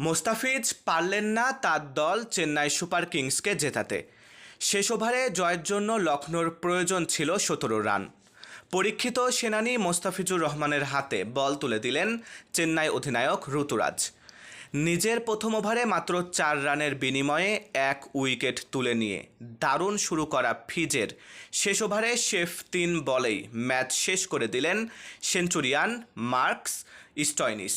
মোস্তাফিজ পারলেন না তার দল চেন্নাই সুপার কিংসকে জেতাতে। শেষ ওভারে জয়ের জন্য লখনৌর প্রয়োজন ছিল সতেরো রান। পরীক্ষিত সেনানি মোস্তাফিজুর রহমানের হাতে বল তুলে দিলেন চেন্নাই অধিনায়ক ঋতুরাজ। নিজের প্রথম ওভারে মাত্র চার রানের বিনিময়ে এক উইকেট তুলে নিয়ে দারুণ শুরু করা ফিজের শেষ ওভারে শেফ তিন বলেই ম্যাচ শেষ করে দিলেন সেঞ্চুরিয়ান মার্কস স্টয়নিস।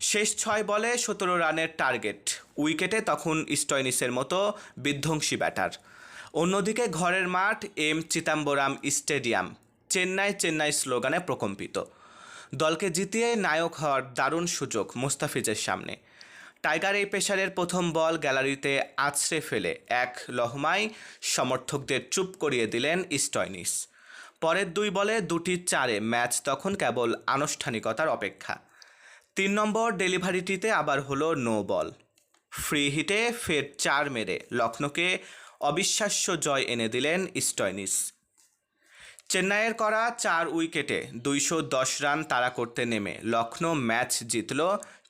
শেষ ছয় বলে সতেরো রানের টার্গেট। উইকেটে তখন স্টয়নিসের মতো বিধ্বংসী ব্যাটার। অন্যদিকে ঘরের মাঠ এম চিদাম্বরাম স্টেডিয়াম, চেন্নাই চেন্নাই স্লোগানে প্রকম্পিত। দলকে জিতিয়ে নায়ক হওয়ার দারুণ সুযোগ মুস্তাফিজের সামনে। টাইগার এই পেশারের প্রথম বল গ্যালারিতে আছড়ে ফেলে এক লহমায় সমর্থকদের চুপ করিয়ে দিলেন স্টয়নিস। পরের দুই বলে দুটি চারে ম্যাচ তখন কেবল আনুষ্ঠানিকতার অপেক্ষা। তিন নম্বর ডেলিভারিটিতে আবার হলো নো বল ফ্রি হিটে ফের চার মেরে লখনৌকে অবিশ্বাস্য জয় এনে দিলেন স্টয়নিস। চেন্নাইয়ের করা চার উইকেটে দুইশো দশ রান তাড়া করতে নেমে লখনৌ ম্যাচ জিতল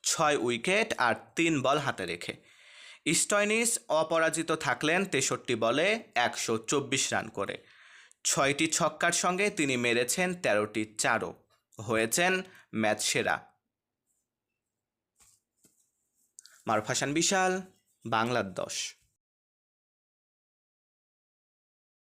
ছয় উইকেট আর তিন বল হাতে রেখে। স্টয়নিস অপরাজিত থাকলেন তেষট্টি বলে একশো চব্বিশ রান করে। ছয়টি ছক্কার সঙ্গে তিনি মেরেছেন তেরোটি চারও। হয়েছেন ম্যাচ সেরা। মারুফ হাসান বিশাল বাংলার দশ।